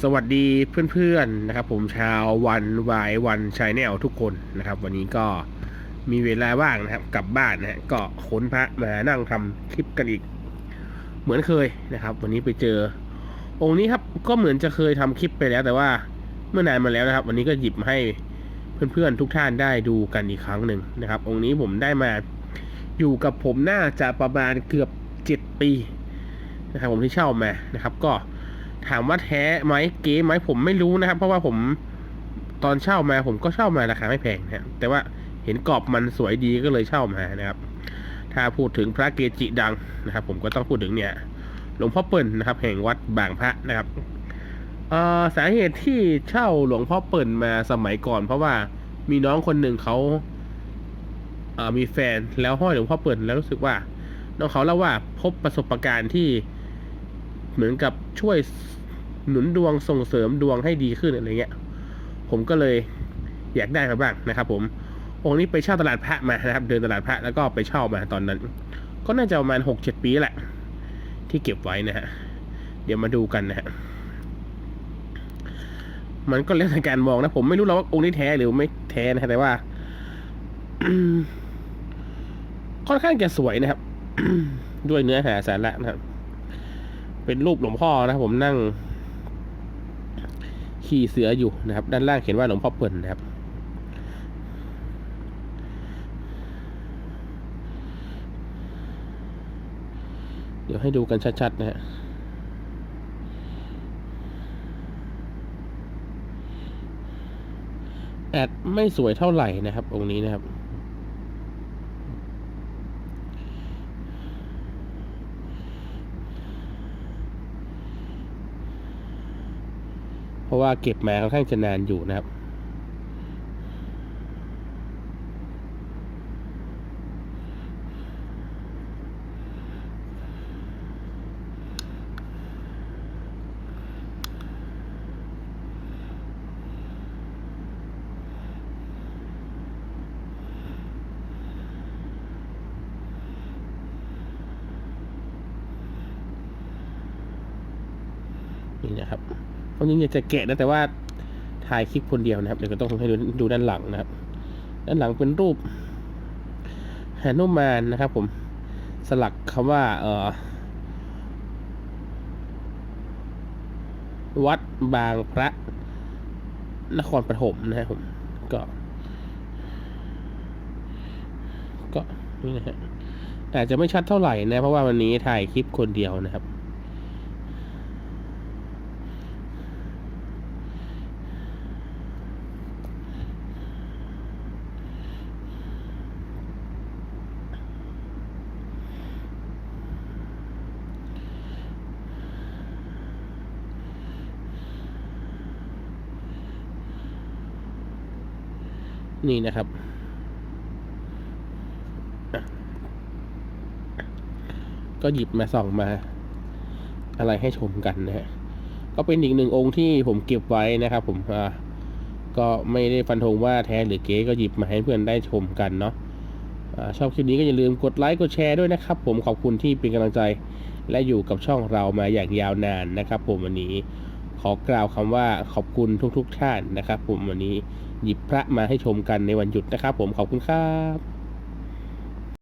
สวัสดีเพื่อนๆนะครับ ผมชาววันวายวันชายแนลทุกคนนะครับ วันนี้ก็มีเวลาว่างนะครับกลับบ้านนะฮะก็ขนพระมานั่งทำคลิปกันอีก เหมือนเคยนะครับ วันนี้ไปเจอ องค์นี้ครับก็เหมือนจะเคยทำคลิปไปแล้ว แต่ว่าเมื่อนานมาแล้วนะครับ วันนี้ก็หยิบให้เพื่อนๆทุกท่านได้ดูกันอีกครั้งหนึ่งนะครับ องค์นี้ผมได้มาอยู่กับผมน่าจะประมาณเกือบเจ็ดปีนะครับผมที่เช่ามานะครับ ก็ ถามว่าแท้ไหมเก๋ไหมผมไม่รู้นะครับ เพราะว่าผมตอนเช่ามาผมก็เช่ามาราคาไม่แพงนะแต่ว่าเห็นกรอบมันสวยดีก็เลยเช่ามานะครับ ถ้าพูดถึงพระเกจิดังนะครับ ผมก็ต้องพูดถึงเนี่ยหลวงพ่อเปิ่นนะครับ แห่งวัดบางพระนะครับสาเหตุที่เช่าหลวงพ่อเปิ่นมาสมัยก่อน เพราะว่ามีน้องคนหนึ่งเขาเอ่อมีแฟนแล้วห้อยหลวงพ่อเปิ่นแล้วรู้สึกว่าน้องเขาเล่าว่าพบประสบการณ์ที่เหมือนกับช่วย หนุนดวงส่งเสริมดวงให้ดีขึ้นอะไรเงี้ย ผมก็เลยอยากได้มาบ้างนะครับ ผม องค์นี้ไปเช่าตลาดพระมานะครับ เดินตลาดพระแล้วก็ไปเช่ามาตอนนั้น ก็น่าจะประมาณหกเจ็ดปีแหละ ที่เก็บไว้นะฮะ เดี๋ยวมาดูกันนะฮะ มันก็แล้วแต่การมองนะ ผมไม่รู้หรอกว่าองค์นี้แท้หรือไม่แท้นะฮะแต่ว่าค่อนข้างจะสวยนะครับ ด้วยเนื้อหาสาระนะครับ เป็นรูปหลวงพ่อนะครับผมนั่ง ขี่เสืออยู่นะครับ ด้านล่างเขียนว่าหลวงพ่อเปิ่นนะครับ เดี๋ยวให้ดูกันชัดๆนะฮะแอดไม่สวยเท่าไหร่นะครับองค์นี้นะครับ ราะว่าเก็บมาค่อนข้างจะนานอยู่นะครับ นี่นะครับ ความจริงอยากจะแกะนะแต่ว่าถ่ายคลิปคนเดียวนะครับ เดี๋ยวก็ต้องให้ดูดูด้านหลังนะครับ ด้านหลังเป็นรูปหนุมานนะครับ ผมสลักคำว่า เออวัดบางพระนครปฐมนะครับผมก็ ก็นี่นะฮะอาจจะไม่ชัดเท่าไหร่นะ เพราะว่าวันนี้ถ่ายคลิปคนเดียวนะครับ นี่นะครับ ก็หยิบมาส่องมา อะไรให้ชมกันนะฮะ ก็เป็นอีกหนึ่งองค์ที่ผมเก็บไว้นะครับผมอ่าก็ไม่ได้ฟันธงว่าแท้หรือเก๊ก็หยิบมาให้เพื่อนได้ชมกันเนาะชอบคลิปนี้ก็อย่าลืมกดไลค์กดแชร์ด้วยนะครับ ผมขอบคุณที่เป็นกำลังใจ และอยู่กับช่องเรามาอย่างยาวนานนะครับ ผมวันนี้ ขอกล่าวคำว่าขอบคุณทุกๆท่านนะครับ ผมวันนี้หยิบพระมาให้ชมกันในวันหยุดนะครับ ผมขอบคุณครับ